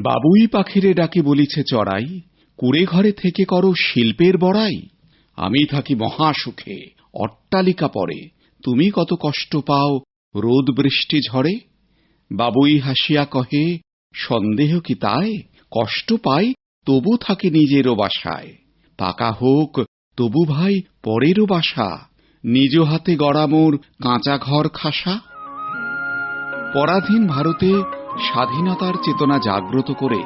বাবুই পাখিরে ডাকে বলিছে, চড়াই, কুড়ে ঘরে থেকে করো শিল্পের বড়াই। আমি থাকি মহাসুখে, অট্টালিকা পরে। তুমি কত কষ্ট পাও রোদ বৃষ্টি ঝড়ে। বাবুই হাসিয়া কহে, সন্দেহ কি তাই? কষ্ট পাই, তবু থাকে নিজেরও বাসায়। পাকা হোক, তবু ভাই পরেরও বাসা। নিজ হাতে গড়া মোর কাঁচা ঘর খাসা। পরাধীন ভারতে স্বাধীনতার চেতনা জাগ্রত করে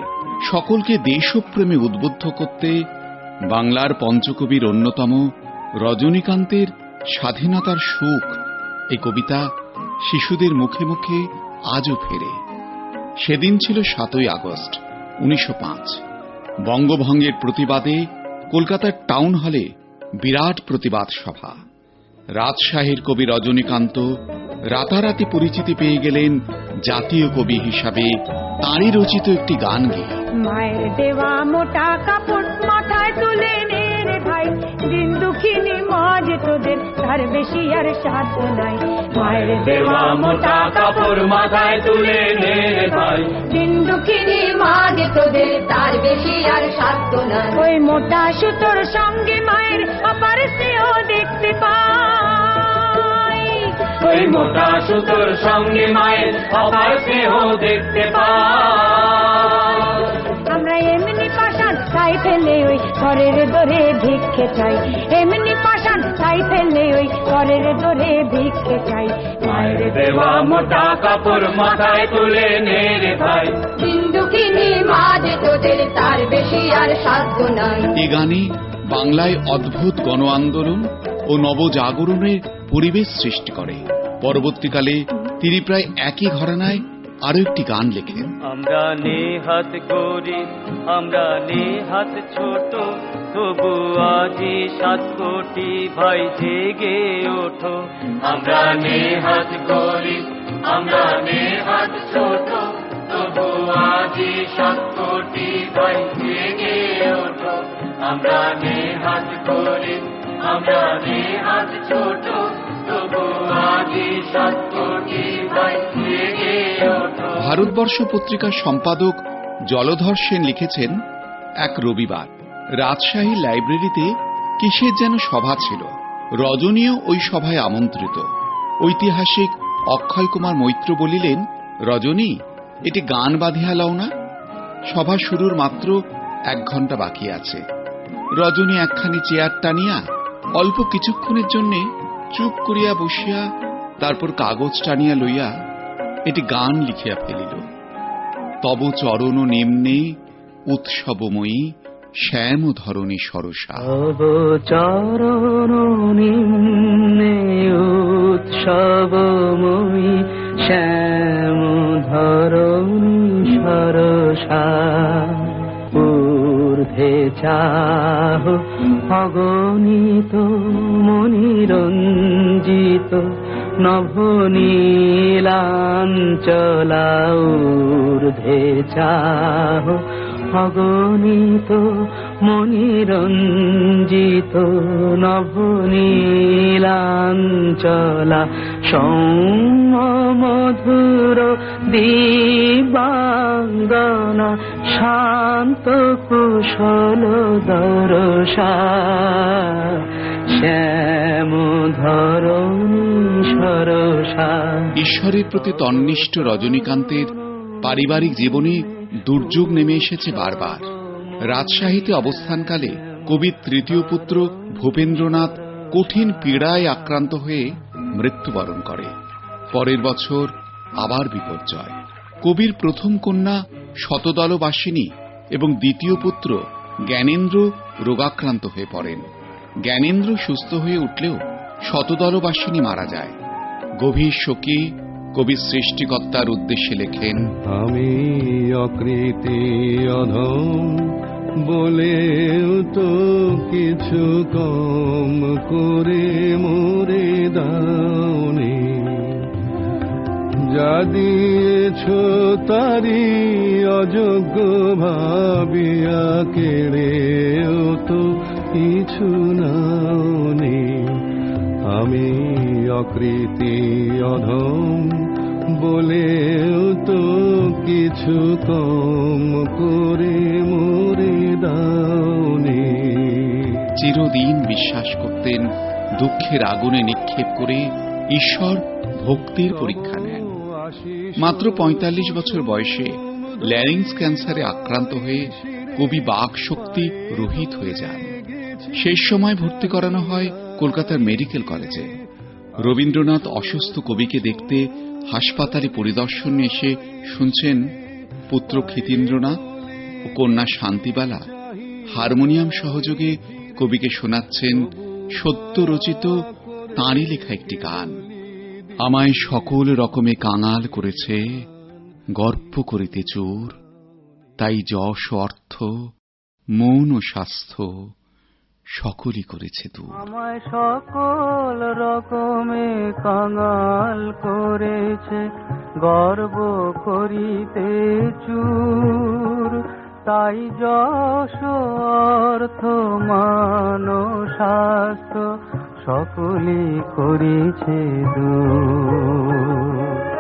সকলকে দেশপ্রেমে উদ্বুদ্ধ করতে বাংলার পঞ্চকবির অন্যতম রজনীকান্তের স্বাধীনতার সুখ এই কবিতা শিশুদের মুখে মুখে আজও ফেরে। সেদিন ছিল সাতই আগস্ট, উনিশশো পাঁচ। বঙ্গভঙ্গের প্রতিবাদে কলকাতার টাউন হলে বিরাট প্রতিবাদ সভা। রাজশাহীর কবি রজনীকান্ত রাতারাতি পরিচিতি পেয়ে গেলেন জাতীয় কবি হিসাবে তাঁরই রচিত একটি গান গেয়ে। মায়ের দেওয়া মোটা কাপড় মাথায় তুলে নে ভাই। দিন দুঃখিনী মাঝ তোদের, তার বেশি আর সাধ্য নাই। মায়ের দেওয়া মোটা কাপড় মাথায় তুলে নে ভাই। দিন দুঃখিনী মাঝ তোদের, তার বেশি আর সাধ্য নাই। ওই মোটা সুতোর সঙ্গে মায়ের অপার স্নেহ দেখতে ওই মোটা সুতোর সঙ্গে মায়ের অপার স্নেহ দেখতে পাই আমরা এমনি পাশান তাই ফেলে ওই ঘরের দরে ভিক্ষে চাই। এমনি পাশান তাই ফেলে ওই ঘরের দরে ভিক্ষে চাই। মায়ের দেওয়া মোটা কাপড় মাথায় তুলে নে রে ভাই। দুঃখিনী মাঝ তোদের তার বেশি আর সাধ্য নাই। এ গানে বাংলায় অদ্ভুত গণ আন্দোলন ও নবজাগরণের পরিবেশ সৃষ্টি করে। পরবর্তীকালে তিনি প্রায় একই ঘরানায় আরও একটি গান লেখেন। আমরা নেহাত গরিব, আমরা নেহাত ছোট, তবু আজি সাত কোটি ভাই জেগে ওঠো। আমরা নেহাত গরিব, আমরা নেহাত ছোট, তবু আজি সাত কোটি ভাই জেগে ওঠো। আমরা নেহাত গরিব, আমরা নেহাত ছোট ভারতবর্ষ পত্রিকার সম্পাদক জলধর সেন লিখেছেন, এক রবিবার, রাজশাহী লাইব্রেরিতে কিসের যেন সভা ছিল? রজনীও ওই সভায় আমন্ত্রিত। ঐতিহাসিক অক্ষয় কুমার মৈত্র বলিলেন, রজনী, এটি গান বাঁধিয়া লও না? সভা শুরুর মাত্র এক ঘণ্টা বাকি আছে। রজনী একখানি চেয়ার টানিয়া অল্প কিছুক্ষণের জন্যে চুপ করিয়া বসিয়া তারপর কাগজ টানিয়া লইয়া এটি গান লিখিয়া ফেলিল। তব চরণ নিম্নে উৎসবময়ী শ্যাম ধরণী সরসা চরণ নিম্নে উৎসবময়ী শ্যাম ধরণী সরসা। ঊর্ধ্বে চাহ অগণিত মনিরঞ্জিত নভনীলাঞ্চলা ঊর্ধ্বে চাহ। অগণিত মনিরঞ্জিত নভনীলাঞ্চলা সৌম মধুর দিবাঙ্গনা শান্ত কুশল দরসা। শ্যাম সরসা ঈশ্বরের প্রতি তন্নিষ্ঠ রজনীকান্তের পারিবারিক জীবনে দুর্যোগ নেমে এসেছে বারবার। রাজশাহীতে অবস্থানকালে কবির তৃতীয় পুত্র ভূপেন্দ্রনাথ কঠিন পীড়ায় আক্রান্ত হয়ে মৃত্যুবরণ করে। পরের বছর আবার বিপর্যয়। কবির প্রথম কন্যা শতদলবাসিনী এবং দ্বিতীয় পুত্র জ্ঞানেন্দ্র রোগাক্রান্ত হয়ে পড়েন। জ্ঞানেন্দ্র সুস্থ হয়ে উঠলেও শতদলবাসিনী মারা যায়। গভীর শোকে কবি সৃষ্টিকর্তার উদ্দেশ্যে লেখেন, আমি অকৃতি অধম বলেও তো কিছু কম করে মোরে দাওনি যা দিয়েছ তারি অযোগ্য ভাবিয়া কেড়েও তো কিছু নাওনি। আমি অকৃতি অধম বলে তো কিছু কম করে মরে দাওনি। চিরদিন বিশ্বাস করতেন দুঃখের আগুনে নিক্ষেপ করে ঈশ্বর ভক্তির পরীক্ষা নেন। মাত্র ৪৫ বছর বয়সে ল্যারিংস ক্যান্সারে আক্রান্ত হয়ে কবি বাক শক্তি রহিত হয়ে যান। শেষ সময় ভর্তি করানো হয় কলকাতার মেডিকেল কলেজে। রবীন্দ্রনাথ অসুস্থ কবিকে দেখতে হাসপাতালে পরিদর্শনে এসে শুনছেন পুত্র ক্ষিতীন্দ্রনাথ ও কন্যা শান্তিবালা। হারমোনিয়াম সহযোগে কবিকে শোনাচ্ছেন সত্য রচিত তাঁরই লেখা একটি গান। আমায় সকল রকমে কাঙাল করেছে গর্ব করিতে চোর, তাই যশ অর্থ, মন ও স্বাস্থ্য সকলই করেছে দূর। আমায় সকল রকমে কাঙাল করেছে গর্ব করিতে চুর, তাই যশ অর্থ, মান স্বাস্থ্য সকলই করেছে দূর।